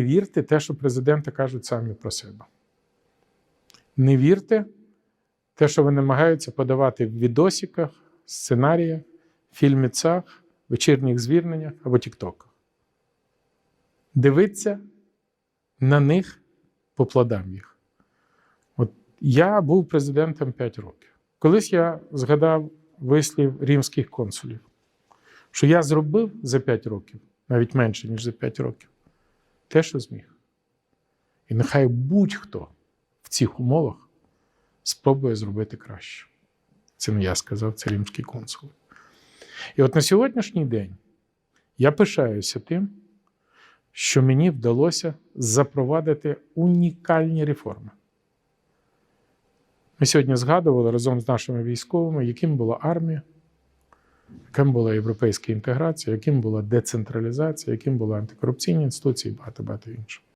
Не вірте те, що президенти кажуть самі про себе. Не вірте те, що вони намагаються подавати в відосиках, сценаріях, фільміцах, вечірніх звірненнях або тіктоках. Дивіться на них по плодам їх. От я був президентом 5 років. Колись я згадав вислів римських консулів, що я зробив за 5 років, навіть менше, ніж за 5 років, те, що зміг. І нехай будь-хто в цих умовах спробує зробити краще. Це не я сказав, це римський консул. І от на сьогоднішній день я пишаюся тим, що мені вдалося запровадити унікальні реформи. Ми сьогодні згадували разом з нашими військовими, яким була армія, яким була європейська інтеграція, яким була децентралізація, яким були антикорупційні інституції і багато багато іншого.